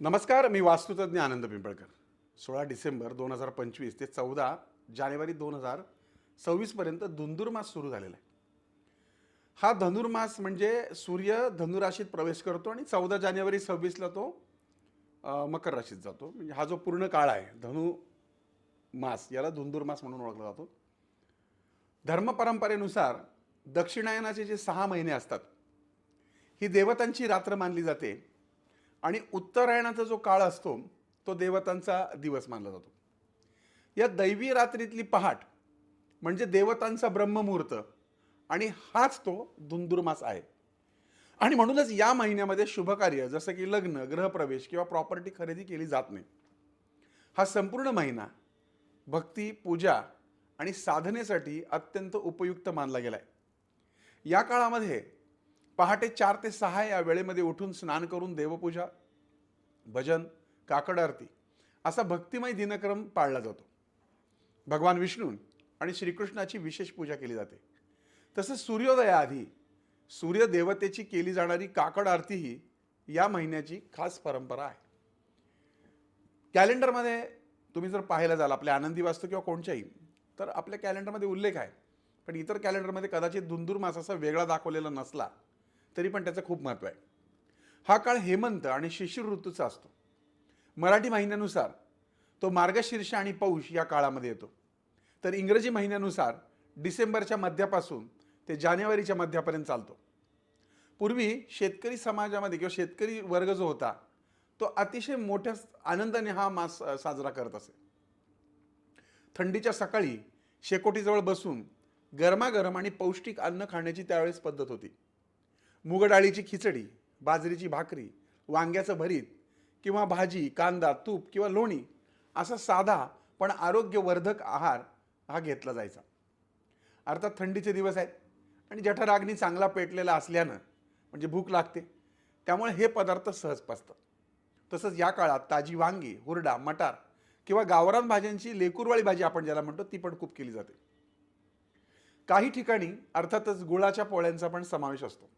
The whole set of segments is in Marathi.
नमस्कार मी वास्तुतज्ञ आनंद पिंपळकर. सोळा डिसेंबर दोन हजार पंचवीस ते चौदा जानेवारी दोन हजार सव्वीसपर्यंत धुंदुरमास सुरू झालेला आहे. हा धनुर्मास म्हणजे सूर्य धनुराशीत प्रवेश करतो आणि चौदा जानेवारी सव्वीसला तो मकर राशीत जातो. म्हणजे हा जो पूर्ण काळ आहे धनु मास याला धुंदुरमास म्हणून ओळखला जातो. धर्मपरंपरेनुसार दक्षिणायनाचे जे सहा महिने असतात ही देवतांची रात्र मानली जाते. आणि उत्तरायणाचा जो काळ असतो तो देवतांचा दिवस मानला जातो. या दैवी रात्रीतली पहाट म्हणजे देवतांचा ब्रह्ममुहूर्त आणि हाच तो धुंदुरमास आहे. आणि म्हणूनच या महिन्यामध्ये शुभकार्य जसं की लग्न गृहप्रवेश किंवा प्रॉपर्टी खरेदी केली जात नाही. हा संपूर्ण महिना भक्ती पूजा आणि साधनेसाठी अत्यंत उपयुक्त मानला गेला आहे या काळामध्ये पहाटे चार ते सहा या वेळेमध्ये उठून स्नान करून देवपूजा भजन काकड आरती असा भक्तिमय दिनक्रम पाळला जातो. भगवान विष्णू आणि श्रीकृष्णाची विशेष पूजा केली जाते. तसंच सूर्योदयाआधी सूर्यदेवतेची केली जाणारी काकड आरती ही या महिन्याची खास परंपरा आहे. कॅलेंडरमध्ये तुम्ही जर पाहायला जाल आपल्या आनंदी वास्तू किंवा कोणच्याही तर आपल्या कॅलेंडरमध्ये उल्लेख आहे. पण इतर कॅलेंडरमध्ये कदाचित धुंदुरमास असा वेगळा दाखवलेला नसला तरी पण त्याचं खूप महत्त्व आहे. हा काळ हेमंत आणि शिशिर ऋतूचा असतो. मराठी महिन्यानुसार तो मार्गशीर्ष आणि पौष या काळामध्ये येतो. तर इंग्रजी महिन्यानुसार डिसेंबरच्या मध्यापासून ते जानेवारीच्या मध्यापर्यंत चालतो. पूर्वी शेतकरी समाजामध्ये किंवा शेतकरी वर्ग जो होता तो अतिशय मोठ्या आनंदाने हा मास साजरा करत असे. थंडीच्या सकाळी शेकोटीजवळ बसून गरमागरम आणि पौष्टिक अन्न खाण्याची त्यावेळेस पद्धत होती. मूग डाळीची खिचडी बाजरीची भाकरी वांग्याचं भरीत किंवा भाजी कांदा तूप किंवा लोणी असा साधा पण आरोग्यवर्धक आहार हा घेतला जायचा. अर्थात थंडीचे दिवस आहेत आणि जठराग्नी चांगला पेटलेला असल्यानं म्हणजे भूक लागते. त्यामुळे हे पदार्थ सहज पचतात. तसंच या काळात ताजी वांगी हुरडा मटार किंवा गावरान भाज्यांची लेकुरवाळी भाजी आपण ज्याला म्हणतो ती पण खूप केली जाते. काही ठिकाणी अर्थातच गुळाच्या पोळ्यांचा पण समावेश असतो.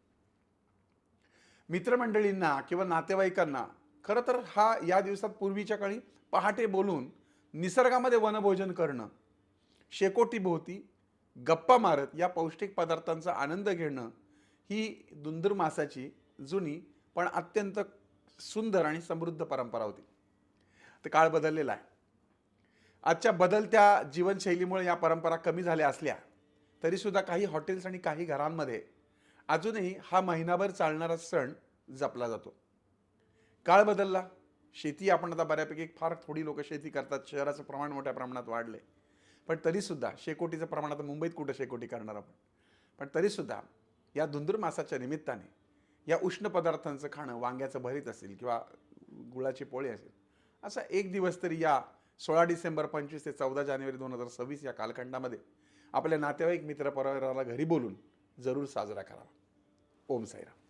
मित्रमंडळींना किंवा नातेवाईकांना खरं तर हा या दिवसात पूर्वीच्या काळी पहाटे बोलून निसर्गामध्ये वनभोजन करणं शेकोटीभोवती गप्पा मारत या पौष्टिक पदार्थांचा आनंद घेणं ही धुंदुरमासाची जुनी पण अत्यंत सुंदर आणि समृद्ध परंपरा होती. तर काळ बदललेला आहे. आजच्या बदलत्या जीवनशैलीमुळे या परंपरा कमी झाल्या असल्या तरीसुद्धा काही हॉटेल्स आणि काही घरांमध्ये अजूनही हा महिनाभर चालणारा सण जपला जातो. काळ बदलला. शेती आपण आता बऱ्यापैकी फार थोडी लोक शेती करतात. शहराचं प्रमाण मोठ्या प्रमाणात वाढले पण तरीसुद्धा शेकोटीचं प्रमाण आता मुंबईत कुठं शेकोटी करणार आपण? पण तरीसुद्धा या धुंदुरमासाच्या निमित्ताने या उष्ण पदार्थांचं खाणं वांग्याचं भरीत असेल किंवा गुळाची पोळी असेल असा एक दिवस तरी या सोळा डिसेंबर पंचवीस ते चौदा जानेवारी दोन हजार सव्वीस या कालखंडामध्ये आपल्या नातेवाईक मित्र परिवाराला घरी बोलून जरूर साजरा करावा. ओम साईराम.